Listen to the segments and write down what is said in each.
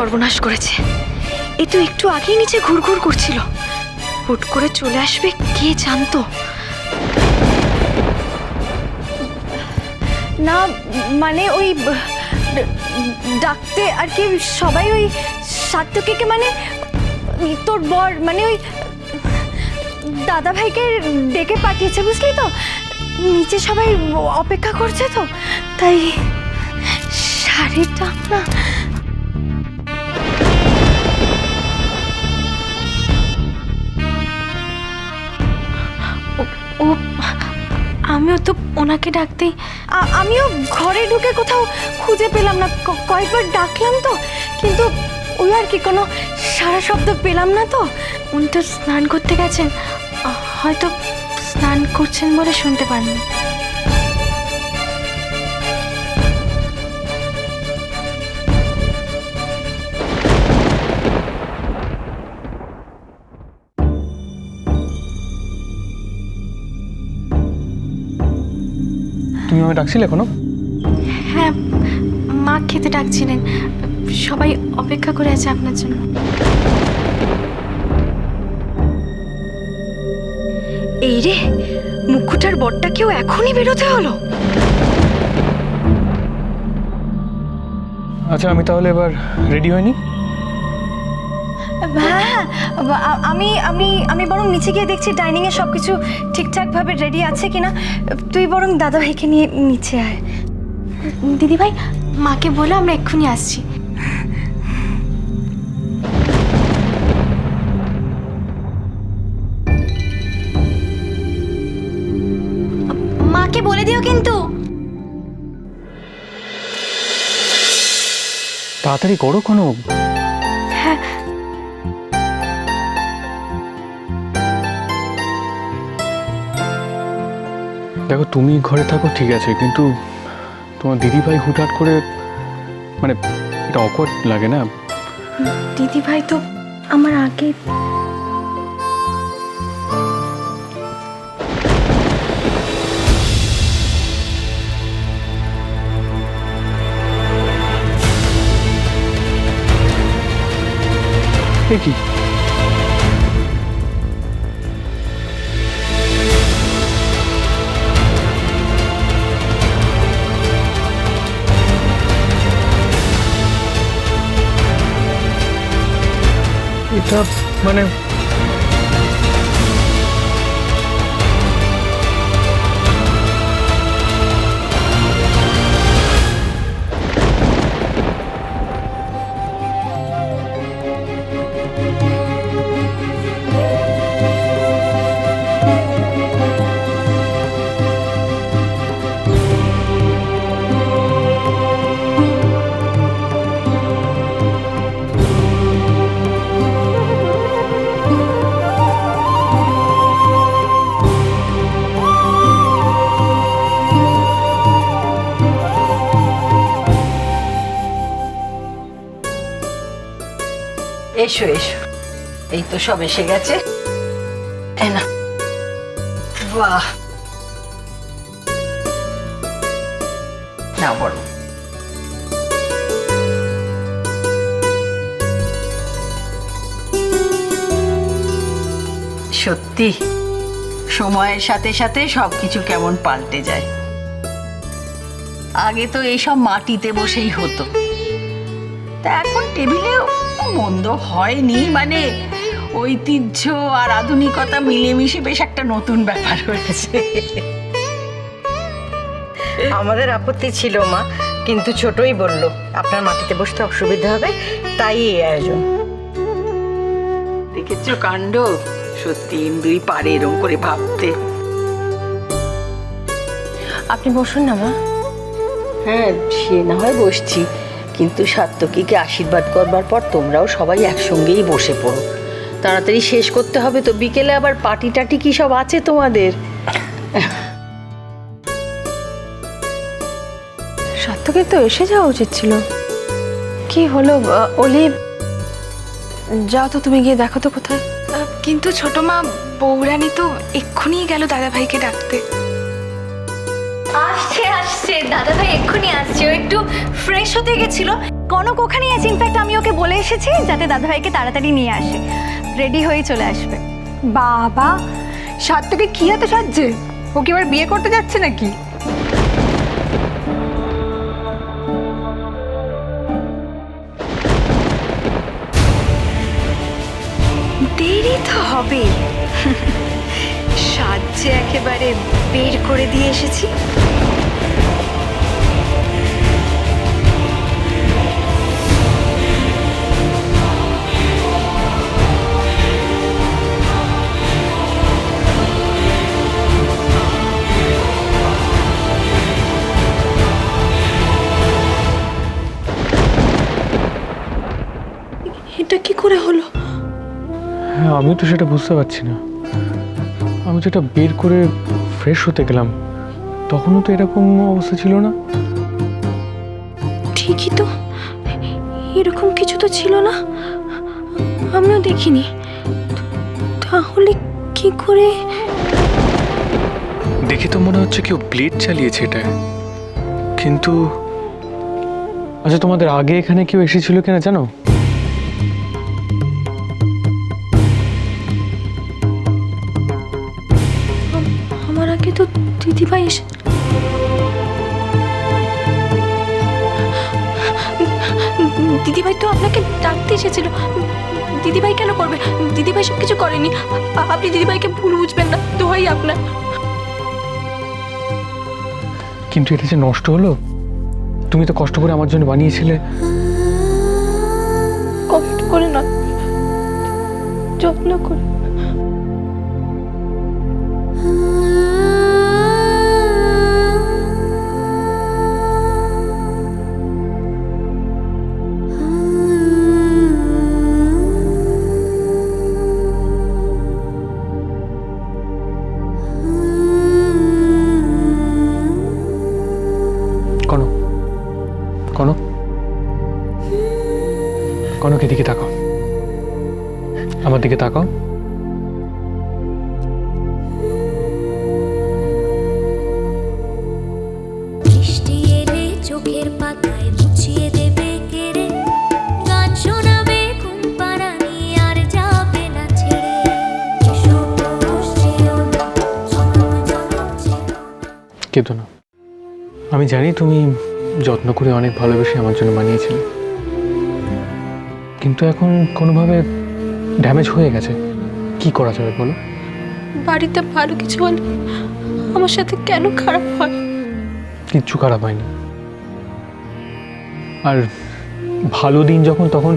সর্বনাশ করেছে। এ তো একটু আগেই নিচে ঘুরঘুর করছিল। হুট করে চলে আসবে, কে জানতো? না মানে ওই ডাকতে আর কি সবাই ওই সাত্তকীকে মানে তোর বর মানে ওই দাদা ভাইকে ডেকে পাঠিয়েছে, বুঝলি তো? নিচে সবাই অপেক্ষা করছে তো, তাই শাড়িটা না ও, আমিও তো ওনাকে ডাকতেই আমিও ঘরে ঢুকে কোথাও খুঁজে পেলাম না কয়েকবার ডাকলাম তো, কিন্তু ওই আর কি কোনো সারা শব্দ পেলাম না তো। উনি তো স্নান করতে গেছেন হয়তো স্নান করছেন বলে শুনতে পাননি। তুমি আমায় ডাকছিলে এখনও? হ্যাঁ মা খেতে ডাকছিলেন। সবাই অপেক্ষা করে আছে আপনার জন্য। এই রে মুখুটার বরটা কেউ এখনই বেরোতে হলো? আচ্ছা আমি তাহলে এবার রেডি হয়নি হ্যাঁ আমি আমি আমি বরং নিচে গিয়ে দেখছি ডাইনিং এ সবকিছু ঠিকঠাক ভাবে রেডি আছে কিনা। তুই বরং দাদা ভাইকে নিয়ে নিচে আয়। দিদিভাই মাকে বলে আমরা এক্ষুনি আসছি। মাকে বলে দিও কিন্তু। তাড়াতাড়ি করো কোনো। দেখো তুমি ঘরে থাকো ঠিক আছে কিন্তু তোমার দিদিভাই হুটহাট করে মানে এটা অকওয়ার্ড লাগে না? দিদিভাই তো আমার আগে কি? এটা মানে এসো এসো। এই তো সব এসে গেছে। সত্যি, সময়ের সাথে সাথে সবকিছু কেমন পাল্টে যায়। আগে তো এইসব মাটিতে বসেই হতো। তা এখন টেবিলেও মন্দ হয়নি। মানে ঐতিহ্য আর আধুনিকতা মিলেমিশে বেশ একটা নতুন ব্যাপার হয়েছে। আমাদের আপত্তি ছিল মা। কিন্তু ছোটই বলল আপনার মাটিতে বসতে অসুবিধা হবে তাই এই আয়োজন। দেখেছ কাণ্ড? সত্যি দুই পারে এরম করে ভাবতে। আপনি বসুন না মা। হ্যাঁ সে না হয় বসছি। কিন্তু সাত্তকীকে আশীর্বাদ করবার পর তোমরাও সবাই একসঙ্গেই বসে পড়ো। তাড়াতাড়ি শেষ করতে হবে তো বিকেলে আবার পার্টি টাটি কি সব আছে তোমাদের? সাত্তকের তো এসে যাওয়া উচিত ছিল। কি হলো অলি? যাও তো তুমি গিয়ে দেখো তো কোথায়। আহ, কিন্তু ছোট মা বৌরানী তো এক্ষুনি গেল দাদাভাইকে ডাকতে। আসছে দাদা ভাই এক্ষুনি আসছে ও একটু ফ্রেশ হতে গেছিল। কনক ওখানেই আছে। ইনফ্যাক্ট আমি ওকে বলে এসেছি যাতে দাদাভাইকে তাড়াতাড়ি নিয়ে আসে। রেডি হয়ে চলে আসবে। বাবা সাত্তকে কি এত সাজছে? ও কি এবার বিয়ে করতে যাচ্ছে নাকি? দেরি তো হবেই সাজছে একেবারে বের করে দিয়ে এসেছি। আমিও তো সেটা বুঝতে পারছি না। আমি তো এটা বের করে ফ্রেশ হতে গেলাম তখনও তো এরকম অবস্থা ছিল না। ঠিকই তো। এরকম কিছু তো ছিল না। আমিও দেখিনি। তাহলে কি করে? দেখে তো মনে হচ্ছে কেউ ব্লেড চালিয়েছে এটা। কিন্তু আচ্ছা তোমাদের আগে এখানে কেউ এসেছিল কিনা জানো? দিদিভাই এসে দিদিভাই তো আপনাকে ডাকতে এসেছিল। দিদিভাই কেন করবে? দিদিভাই সব কিছু করেনি। আপনি দিদিভাইকে ভুল বুঝবেন না। দোহাই আপনার। কিন্তু এটা যে নষ্ট হলো তুমি তো কষ্ট করে আমার জন্য বানিয়েছিলে। কষ্ট করে না যত্ন করে। কনক এদিকে তাকাও। আমার দিকে তাকাও। চোখের পাতায় মুছিয়ে দেবে কেড়ে গান শোনাবে ঘুম আর যাবে না ছেড়ে। কেঁদো না। আমি জানি তুমি যত্ন করে অনেক ভালোবেসে আমার জন্য বানিয়েছিলে। কিন্তু এখন কোনোভাবে ড্যামেজ হয়ে গেছে। কি করা যাবে বলো? বাড়িতে ভালো কিছু হলে আমার সাথে কেন খারাপ হয়? কিচ্ছু খারাপ হয়নি। আর ভালো দিন যখন তখন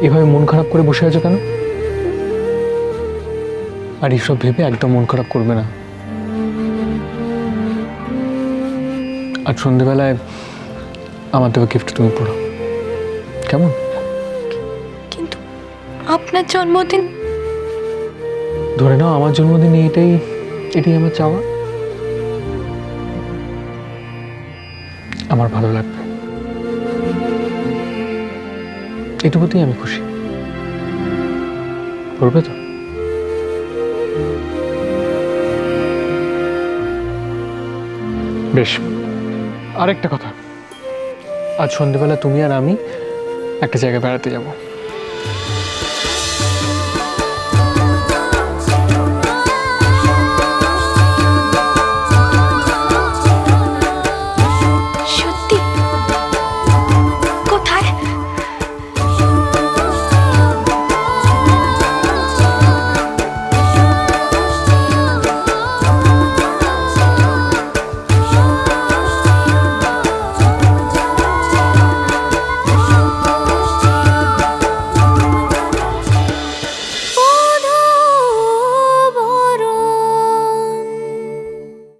এভাবে মন খারাপ করে বসে আছে কেন? আর এইসব ভেবে একদম মন খারাপ করবে না। আর সন্ধেবেলায় আমার দেওয়া গিফট তুমি পড়ো। কেমন? আপনার জন্মদিন? ধরে নাও, আমার জন্মদিনে এটাই এটাই আমার চাওয়া। আমার ভালো লাগবে। এটুকুতেই আমি খুশি। করবে তো? বেশ, আরেকটা কথা। আজ সন্ধেবেলা তুমি আর আমি একটা জায়গায় বেড়াতে যাব।